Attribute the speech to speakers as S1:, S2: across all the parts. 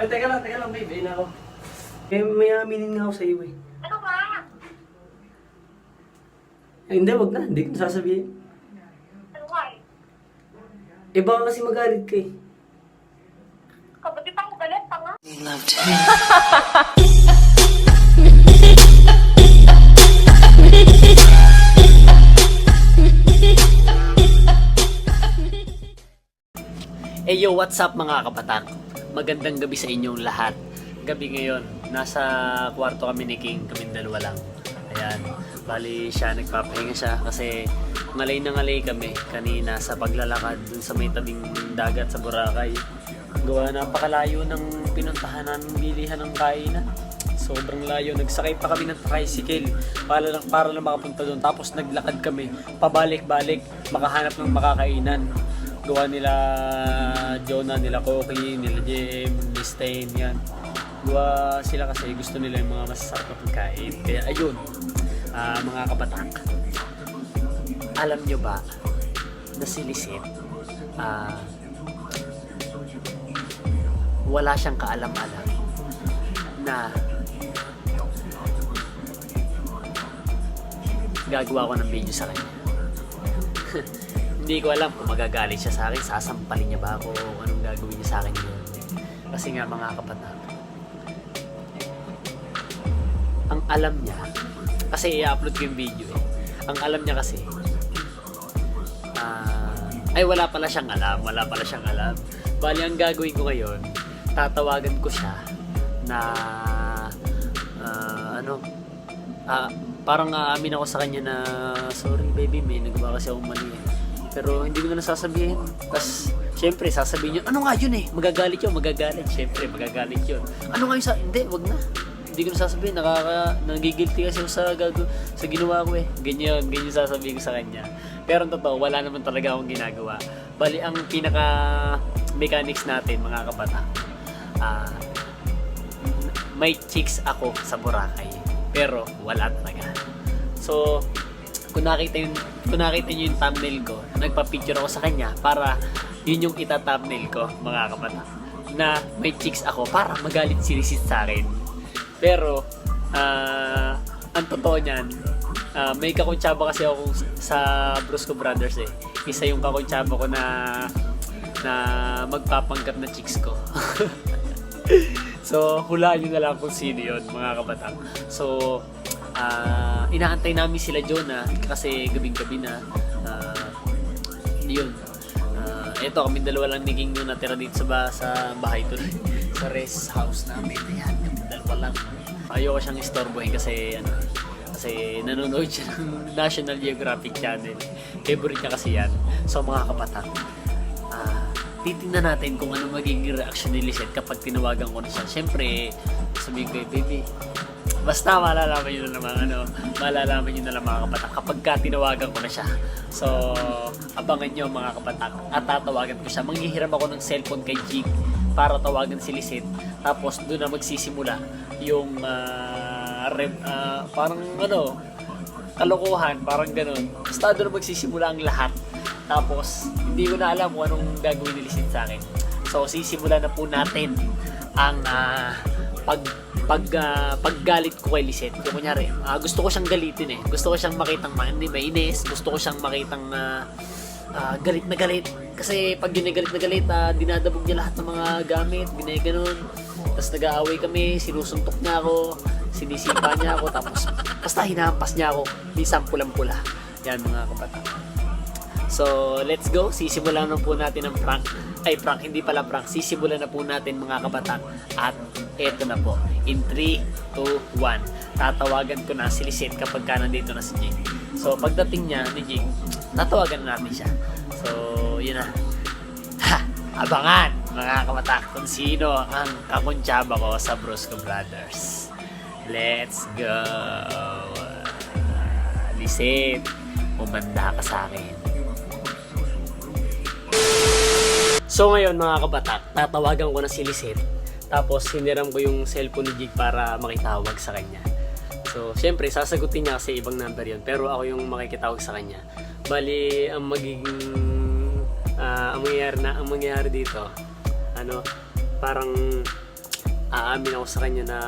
S1: Ay, teka lang, teka lang, babe. Ayun ako. Eh, may aminin nga ako sa iyo eh.
S2: Ano ba?
S1: Eh, hindi, wag na. Hindi ko na sasabihin.
S2: Ano ba?
S1: Eh, baka kasi magalit ka eh.
S2: Kapatid pa ako galit, tanga.
S3: Hey yo, what's up mga kapatak? Magandang gabi sa inyong lahat. Gabi ngayon, nasa kwarto kami ni King, kami dalawa lang. Ayan, bali siya, nagpapahinga siya kasi ngalay na ngalay kami kanina sa paglalakad dun sa may tabing dagat sa Boracay. Gawa napakalayo ng pinuntahan ng bilihan ng kainan. Sobrang layo. Nagsakay pa kami ng tricycle para lang, para lang makapunta doon. Tapos naglakad kami pabalik-balik makahanap ng makakainan gawa nila Jonah, nila Koki, nila Jem, ni Stain, yan. Gawa sila kasi gusto nila yung mga masasarap na pagkain. Kaya ayun, ah, mga kabatak, alam nyo ba na si Lisette, ah, wala siyang kaalam-alam na gagawa ko ng video sa kanya. Hindi ko alam kung magagalit siya sa akin, sasampalin niya ba ako, anong gagawin niya sa akin yun. Kasi nga mga kapatid, ang alam niya, kasi i-upload ko yung video eh. Ang alam niya kasi, ah, ay wala pala siyang alam, wala pala siyang alam. Bali, ang gagawin ko ngayon, tatawagan ko siya na, ah, ano, ah, parang aamin ako sa kanya na, sorry baby, may nagawa kasi akong mali eh. Pero hindi ko na nasasabihin. Tapos, syempre, sasabihin niyo, ano nga yun eh? Magagalit yun, magagalit. Syempre, magagalit yun. Ano nga yun sa... Hindi, wag na. Hindi ko nasasabihin. Nakaka... Nagigilty kasi sa, gago, sa ginawa ko eh. Ganyan, ganyan sasabihin ko sa kanya. Pero ang totoo, wala naman talaga akong ginagawa. Bali, ang pinaka mechanics natin, mga kabata, ah, may chicks ako sa Boracay. Pero, wala talaga. So, kung nakita yung kung nakita niyo yung thumbnail ko, nagpa-picture ako sa kanya para yun yung ita-thumbnail ko, mga kapatid. Na may chicks ako para magalit si Risit sa akin. Pero, ah, ang totoo niyan, ah, may kakuntsaba kasi ako sa Brusco Brothers eh. Isa yung kakuntsaba ko na na magpapanggap na chicks ko. so, hulaan nyo na lang kung sino yun, mga kabatang. So, ah inaantay namin sila Jonah kasi gabing-gabi na. Ah, yun. Ah, eto, kami dalawa lang ni King yung natira dito sa, ba- sa bahay to sa rest house namin. Ayan, kami dalawa lang. Ayoko siyang istorbohin kasi ano, kasi nanonood siya ng National Geographic Channel. Favorite niya kasi yan. So mga kapatang, ah, titingnan natin kung ano magiging reaction ni Lisette kapag tinawagan ko na siya. Siyempre, sabihin ko, eh, baby, basta malalaman nyo na naman, ano, malalaman nyo na lang mga kapatak kapag ka tinawagan ko na siya. So, abangan nyo mga kapatak at tatawagan ko siya. Manghihiram ako ng cellphone kay Jig para tawagan si Lisette. Tapos, doon na magsisimula yung ah, rem- ah, parang ano, kalokohan, parang ganun. Basta doon na magsisimula ang lahat. Tapos, hindi ko na alam kung anong gagawin ni Lisette sa akin. So, sisimulan na po natin ang ah, pag pag ah, paggalit ko kay Lisette. Yung kunyari, ah, gusto ko siyang galitin eh. Gusto ko siyang makitang ma- hindi mainis. Gusto ko siyang makitang ah, ah, galit na galit. Kasi pag yun galit na galit, ah, dinadabog niya lahat ng mga gamit, ginaganon. Tapos nag-aaway kami, sinusuntok niya ako, sinisipa niya ako, tapos basta hinahampas niya ako. Minsan pulang-pula. Yan mga kapatid. So, let's go. Sisimulan na po natin ang prank. Ay, prank, hindi pala prank. Sisimulan na po natin mga kabataan. At eto na po. In 3, 2, 1. Tatawagan ko na si Lisette kapag ka nandito na si Jing. So, pagdating niya ni Jing, tatawagan na natin siya. So, yun na. Ha! Abangan, mga kabataan, kung sino ang kakuntsaba ko sa Brusco Brothers. Let's go! Lisette, umanda ka sa akin. So ngayon mga kabatak, tatawagan ko na si Lisette. Tapos hiniram ko yung cellphone ni Jig para makitawag sa kanya. So syempre sasagutin niya kasi ibang number yun. Pero ako yung makikitawag sa kanya. Bali ang magiging ah, ang mangyayari na ang mangyayari dito ano parang
S1: aamin ako sa kanya na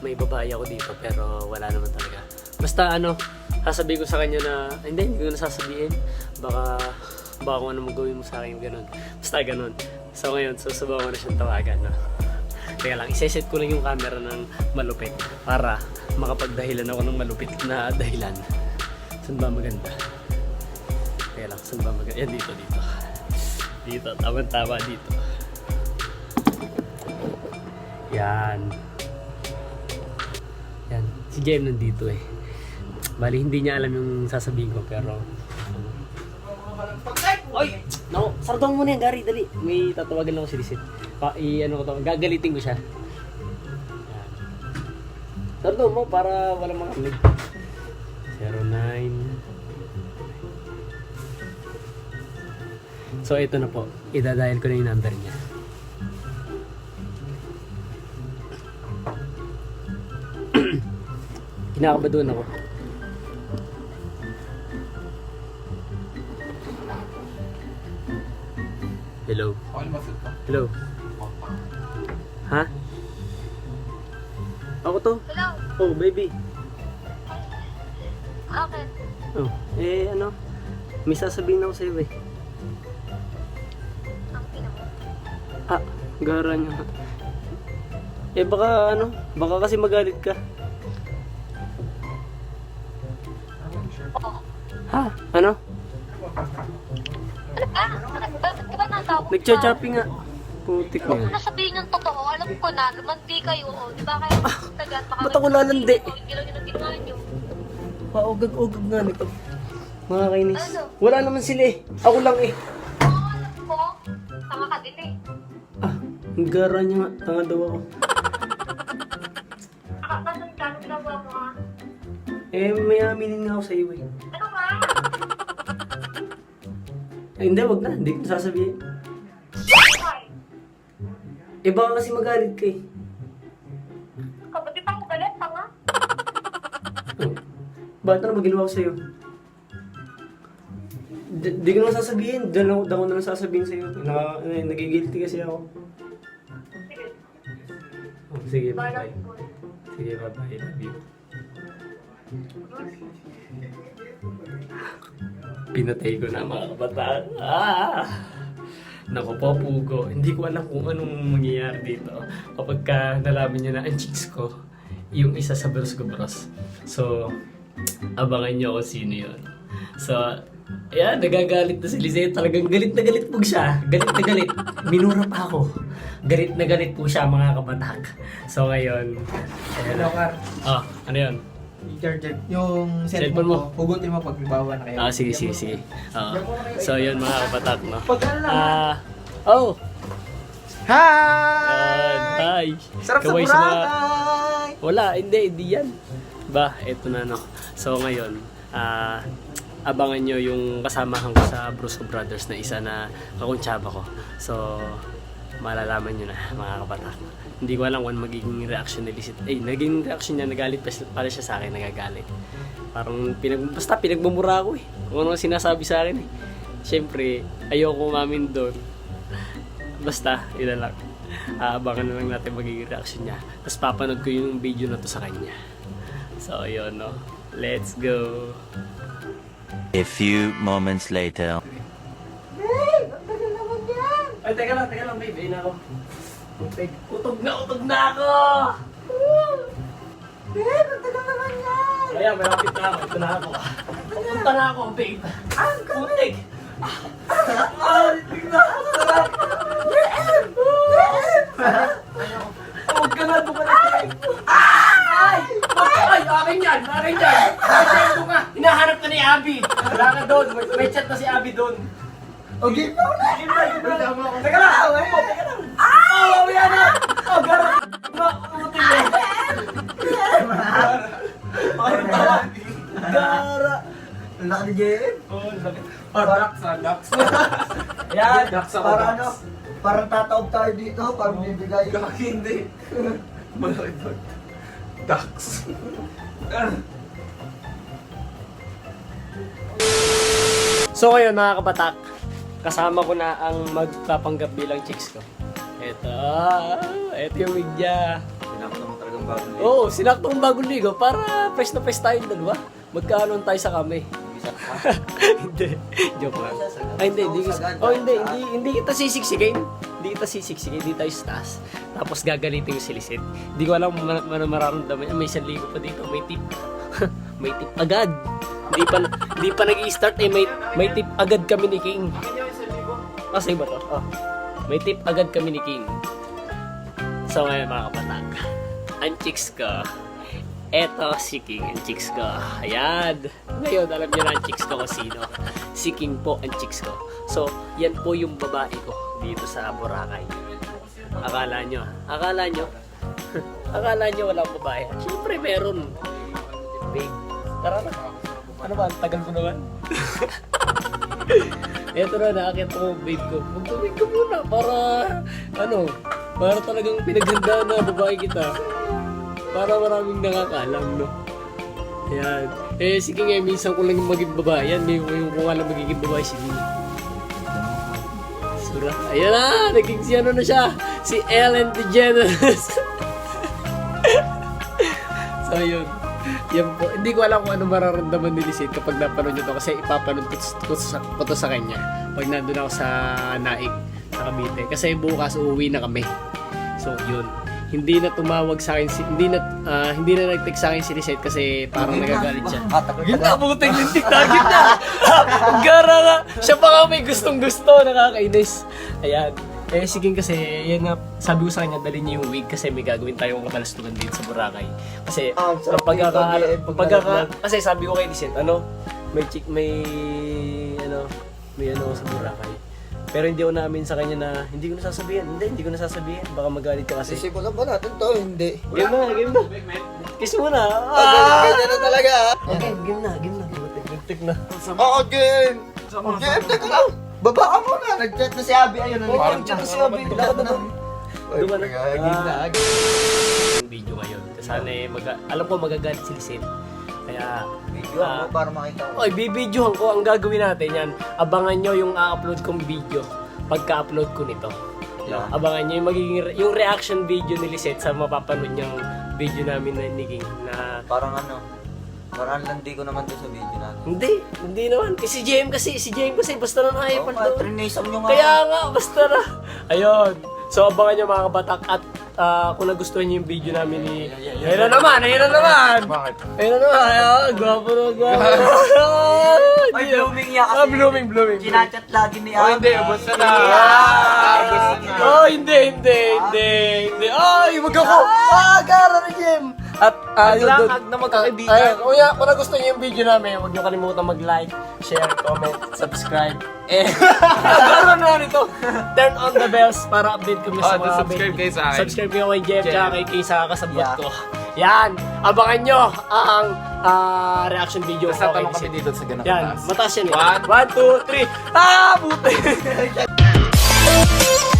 S1: may babae ako dito pero wala naman talaga. Basta ano, sasabihin ko sa kanya na, hindi, hindi ko na sasabihin. Baka, baka kung ano magawin mo sa akin, ganun. Basta ganun. So ngayon, susubukan ko na siyang tawagan. No? Teka lang, iseset ko lang yung camera ng malupit para makapagdahilan ako ng malupit na dahilan. Saan ba maganda? Teka lang, saan ba maganda? Yan, dito, dito. Dito, tama-tama dito. Yan. Yan. Si Jem nandito eh. Bali, hindi niya alam yung sasabihin ko, pero... Oy! No, sardoon mo na yan, Gary. Dali. May tatawagan ako si Lisit. Pa, i, ano ko to, gagalitin ko siya. Sardoon mo para walang makamig. 09... So, ito na po. Idadial ko na yung number niya. Kinakabaduhan ako. Hello. Hello. Ha? Ako to.
S4: Hello?
S1: Oh, baby.
S4: Okay.
S1: Oh, eh ano? May sasabihin ako sa'yo eh.
S4: Ang pino mo.
S1: Ah, gara niya. Eh baka ano, baka kasi magalit ka.
S4: Oo.
S1: Ha? Ano?
S4: Natawag
S1: Nagcha-chopping nga. Putik na
S4: Huwag mo na sabihin yung totoo. Alam ko na, lumandi kayo. O, di ba kayo tagat? Baka
S1: ba't ako lalandi?
S4: Hindi lang yun ang ginawa nyo.
S1: Paugag-ugag nga nito. Mga kainis.
S4: Ano?
S1: Wala naman sila eh. Ako lang eh.
S4: Oo, alam ko. Tama ka din eh.
S1: Ah, ang gara niya nga. Tanga daw ako.
S4: Nakakasan ka, ano ginagawa mo ha?
S1: Eh, may aminin nga ako sa iyo eh. Eh, hindi, wag na. Hindi ko sasabihin. Eh, baka kasi magalit ka eh.
S4: Pa ako galit, tanga.
S1: Bakit na naman ginawa ko sa'yo? Di, di ko naman sasabihin. Doon ako na lang sasabihin sa'yo. Na, eh, nagigilty kasi ako.
S4: Sige,
S1: Oh, sige, bye-bye. Sige, bye-bye. Love you. Pinatay ko na mga kabataan. Ah! Naku po, Pugo. Hindi ko alam kung anong mangyayari dito. Kapag ka nalaman niya na ang chicks ko, yung isa sa Bros Gobros. So, abangan niyo kung sino yun. So, ayan, nagagalit na si Lizette. Talagang galit na galit po siya. Galit na galit. Minura pa ako. Galit na galit po siya, mga kabatak. So, ngayon.
S5: Hello, Car.
S1: Oh, ano yun?
S5: Charger. Yung
S1: Cellphone
S5: cellphone
S1: mo.
S5: mo, hugutin mo pag bawa na kayo.
S1: Ah, sige, sige, sige. Oo. so, yun mga kabatak, no?
S5: Ano.
S1: Ah, oh! Yan,
S5: Hi!
S1: hi!
S5: Sarap sa
S1: Kaway
S5: Boracay!
S1: Wala, hindi, hindi yan. Ba, eto na, no? So, ngayon, ah, abangan nyo yung kasamahan ko sa Brusco Brothers na isa na kakuntsaba ko. So, malalaman nyo na, mga kabatak. Hindi ko alam kung ano magiging reaction ni Lizette. Eh, naging reaction niya, nagalit pa siya- pala siya sa akin, nagagalit. Parang, pinag, basta pinagmumura ako eh. Kung ano ang sinasabi sa akin eh. Siyempre, ayoko umamin doon. Basta, yun lang. Aabangan na lang natin magiging reaction niya. Tapos papanood ko yung video na to sa kanya. So, yun, no. Let's go.
S6: A few moments later.
S1: Ay, teka lang, teka lang, babe. Ayun na ako. Utog, utog na, utog na ako!
S5: Babe, ang tagal naman yan!
S1: Kaya, malapit na ako. Ito na ako. Pupunta na ako, babe.
S5: Ang
S1: Putik!
S5: Ah, tingnan! Ang sarap!
S1: Huwag ka na, doon ka na, babe. Ay! Ay! Ay! Akin yan! Akin yan! Doon ka! Hinahanap ka ni Abby! Wala ka doon. May, chat na si Abby doon.
S5: O, game na ulit!
S1: Game na, game na. Teka lang! Teka lang! Oh, na! Oh, gara! Makutin mo! Parang tawa! Gara!
S5: Laki ni Jen.
S1: Oh, laki.
S5: Parang sa Dax.
S1: Yan!
S5: Parang ano? Parang tataob tayo dito, parang bibigay.
S7: hindi. Malaki doon. Ducks.
S1: So ngayon mga kabatak, kasama ko na ang magpapanggap bilang chicks ko. Ito, ah, ito yung wig niya.
S5: Mo talagang bago nito.
S1: Oo, oh, sinaktong bagong ligo para fresh na fresh tayong dalawa. Magkaanon tayo sa kami. hindi, joke lang. Ay, hindi, hindi, oh, hindi, hindi, hindi kita sisiksikin. Hindi kita sisiksikin, hindi tayo sa taas. Tapos gagalitin yung silisit. Hindi ko alam kung mar- mar- mararamdaman. Ah, May isang ligo pa dito, may tip. may tip agad. Hindi pa, hindi pa nag-i-start eh, may, may tip agad kami ni King. Kasi ba to? Oh. May tip agad kami ni King. So ngayon mga kapatag, ang chicks ko, eto si King, ang chicks ko. Ayan. Ngayon, alam niyo na ang chicks ko kung sino. Si King po ang chicks ko. So, yan po yung babae ko dito sa Boracay. Akala nyo, akala nyo, akala nyo walang babae. Siyempre meron. Babe, tara na. Ano ba, tagal ko naman. Eto na, nakakita ko babe ko. Magtubig ka muna para, ano, para talagang pinaghandaan na babae kita. Para maraming nakakalam, no? Ayan. Eh, sige nga, minsan ko lang maging babae yan. May yung kung alam magiging babae, sige. Sura. Ayan na, naging si ano na siya. Si Ellen DeGeneres. so, yun. Yan po. Hindi ko alam kung ano mararamdaman ni Lisette kapag napanood niyo to kasi ipapanood ko, ko, sa, ko to sa kanya pag nandun ako sa Naik, sa Cavite. Kasi bukas uuwi na kami. So, yun. Hindi na tumawag sa akin si hindi na ah, hindi na nag-text sa akin si Lisette kasi parang nagagalit siya. Yun na, butang yung TikTok na. Gara nga. Siya pa nga may gustong gusto. Nakakainis. Ayan. Eh, sige kasi, yan nga, sabi ko sa kanya, dali niya yung wig kasi may gagawin tayong kabalastugan dito sa Boracay. Kasi,
S5: Ah, sarap
S1: pagkaka,
S5: pag
S1: pagkaka, kasi sabi ko kay Lisette, ano, may chick, may, ano, may ano sa Boracay. Pero hindi ko namin sa kanya na, hindi ko nasasabihin. Hindi, hindi ko nasasabihin. Baka magalit ka kasi.
S5: Sisimulan ba natin to? Hindi.
S1: Game na, game na. Kiss mo na.
S5: Ah! Ganyan na talaga ah.
S1: Okay, game na, game na. Tik na.
S5: Oo, game! Game, teka lang! Baba ka muna! Nag-chat na si Abby. Ayun,
S1: Oo,
S5: nag-chat na si Abby. Lakad na.
S1: Doon ka na.
S5: Game na.
S1: yung video ngayon. Sana eh, mag alam ko magagalit si Lisette. Kaya,
S5: Video ako para makita ko.
S1: Oy, bibidyohan ko. Ang gagawin natin yan, abangan nyo yung a-upload kong video pagka-upload ko nito. No,
S5: Yeah.
S1: abangan nyo yung magiging re- yung reaction video ni Lisette sa mapapanood niyang video namin na ni King na
S5: Parang ano, parang landi ko naman doon sa video natin.
S1: hindi, hindi naman. Kasi si JM kasi, si JM kasi basta na
S5: Oo
S1: nakaipan
S5: nga,
S1: doon.
S5: trinisam nyo nga.
S1: Kaya nga, basta na. Ayun. So, abangan nyo mga kabatak at ah, kung nagustuhan nyo yung video namin ni... Ayun na naman, ayun na naman!
S7: Bakit?
S1: Ayun na naman, ayun, gwapo na gwapo.
S5: Ay, blooming niya kasi.
S1: Ah, blooming, blooming.
S5: Kinachat lagi ni
S7: Oh,
S5: Abby.
S7: hindi. Ubus na na. Ah, ubus na na.
S1: Oh, hindi, hindi, hindi, hindi. Ay, wag ako. Ah, gara na Jim. At, ah, yun doon.
S7: Maglakad na magkakaibigan.
S1: Ayun, kung, ya- kung nagustuhan nyo yung video namin, huwag nyo kalimutan mag-like, share, comment, subscribe. Eh, gano'n na nito. Turn on the bells para update kami sa
S7: Oh,
S1: mga
S7: subscribe kayo sa akin.
S1: Subscribe kayo kay Jeff,
S7: Jeff.
S1: tsaka kay Kay sa kasabot
S5: Yeah.
S1: ko. Yan, abangan nyo ang ah, reaction video
S7: Basta
S1: ko kay
S7: tanong kami dito sa ganap
S1: Yan,
S7: taas.
S1: mataas yan eh.
S7: One.
S1: One, two, three. Ah, buti!